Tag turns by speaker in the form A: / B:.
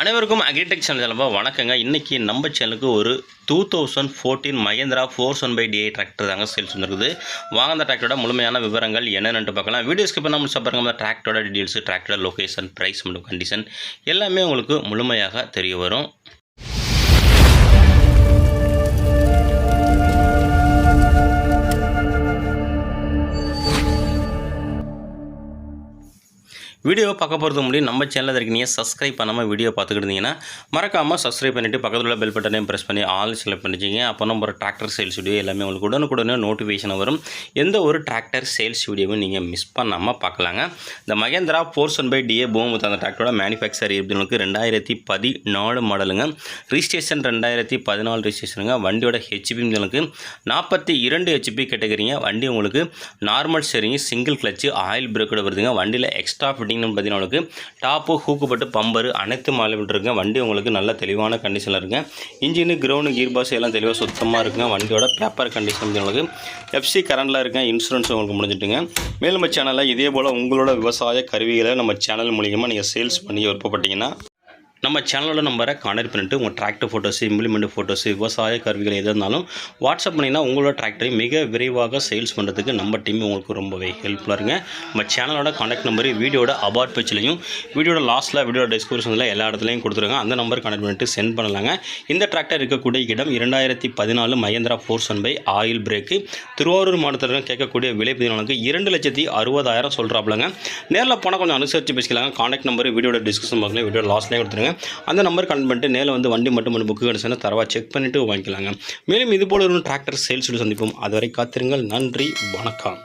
A: அனைவருக்கும் agritech channel சார்பாக வணக்கங்க. இன்றைக்கி நம்ம சேனலுக்கு ஒரு two thousand fourteen Mahindra four one five DI tractor தாங்க சேல்ஸ் வந்துருக்குது. வாங்க அந்த டிராக்டரோட முழுமையான விவரங்கள் என்னென்னு பார்க்கலாம். வீடியோ ஸ்கிப் பண்ணாமல் முடிச்சா பாருங்க. அந்த டிராக்டரோட டீடைல்ஸ் டிராக்டரோட லொக்கேஷன் ப்ரைஸ் மற்றும் கண்டிஷன் எல்லாமே உங்களுக்கு முழுமையாக தெரிய வரும். வீடியோ பார்க்க போகிறது முடியும் நம்ம சேனலில் இருக்கீங்க சப்ஸ்கிரைப் பண்ணாமல் வீடியோ பார்த்துக்கிட்டு இருந்தீங்கன்னா மறக்காமல் சப்ஸ்கிரைப் பண்ணிவிட்டு பக்கத்தில் உள்ள பெல் பட்டனையும் ப்ரெஸ் பண்ணி ஆல் செலக்ட் பண்ணிச்சிங்க அப்போ நம்ம ஒரு டிராக்டர் சேல்ஸ் வீடியோ எல்லாமே உங்களுக்கு உடனுக்குடனே நோட்டிஃபிகேஷன் வரும். எந்த ஒரு டிராக்டர் சேல்ஸ் வீடியோவும் நீங்கள் மிஸ் பண்ணாமல் பார்க்கலாங்க. இந்த Mahindra four one five DI பூமத் அந்த டிராக்டரோட மேனுஃபேக்சர் உங்களுக்கு ரெண்டாயிரத்தி பதினாலு மாடலுங்க ரிஜிஸ்ட்ரேஷன் ரெண்டாயிரத்தி பதினாலு ரிஜிஸ்ட்ரேஷனுங்க வண்டியோட ஹெச்பி உங்களுக்கு நாற்பத்தி இரண்டு ஹெச்பி கேட்டகரிங்க வண்டி உங்களுக்கு normal steering single clutch oil பிரேக்கோட வருதுங்க. வண்டியில் எக்ஸ்ட்ரா ஃபிட்டிங்னு பார்த்தீங்கன்னா உங்களுக்கு டாப்பு ஹூக்குப்பட்டு பம்பரு அனைத்து மாலை இருக்குங்க வண்டி உங்களுக்கு நல்ல தெளிவான கண்டிஷனில் இருக்குங்க இன்ஜினு கிரவுண்டு கீர் பாஸ் எல்லாம் தெளிவாக சுத்தமாக இருக்குங்க. வண்டியோட பேப்பர் கண்டிஷன் உங்களுக்கு எஃப்சி கரண்டில் இருக்க இன்சூரன்ஸ் உங்களுக்கு முடிஞ்சிட்டுங்க. மேலும் சேனலில் இதே போல் உங்களோட விவசாய கருவிகளை நம்ம சேனல் மூலியமாக நீங்கள் சேல்ஸ் பண்ணி விருப்பப்பட்டீங்கன்னா நம்ம சேனலோட நம்பரை கான்டாக்ட் பண்ணிட்டு உங்கள் டிராக்டர் ஃபோட்டோஸ் இம்ப்ளிமெண்ட் ஃபோட்டோஸ் விவசாய கருவிகள் எது இருந்தாலும் வாட்ஸ்அப் பண்ணிங்கன்னா உங்களோட டிராக்டரை மிக விரைவாக சேல்ஸ் பண்ணுறதுக்கு நம்ம டீம் உங்களுக்கு ரொம்பவே ஹெல்ப்ஃபுல்லாக இருங்க நம்ம சேனலோட கான்டாக்ட் நம்பர் வீடியோட அபார்ட் பேஜ்லையும் வீடியோட லாஸ்ட்டில் வீடியோட டிஸ்கிரிப்ஷனில் எல்லா இடத்துலையும் கொடுத்துருங்க. அந்த நம்பர் கான்டாக்ட் பண்ணிட்டு சென்ட் பண்ணலாங்க. இந்த டிராக்டர் இருக்கக்கூடிய இடம் இரண்டாயிரத்தி பதினாலு Mahindra four one five oil brake Thiruvarur மாவட்டத்தில் கேட்கக்கூடிய விலை பதினாலுக்கு இரண்டு லட்சத்தி அறுபதாயிரம் சொல்கிறாப்புலங்க நேரில் போனால் கொஞ்சம் அனுசரித்து பேசிக்கலாங்க. கான்டாக்ட் நம்பர் வீடியோட டிஸ்கிரிப்ஷன் பாக்ஸில் வீடியோ லாஸ்ட்லேயே கொடுத்துருங்க. அந்த நம்பர் கன் பண்ணிட்டு நேரில் வந்து வண்டி மட்டும் மட்டும் புக்கு கிடச்சுன்னா தரவா செக் பண்ணிவிட்டு வாங்கிக்கலாங்க. மேலும் இது போல ஒரு டிராக்டர் சேல்ஸ் சந்திப்போம். அதுவரை காத்திருங்கள். நன்றி. வணக்கம்.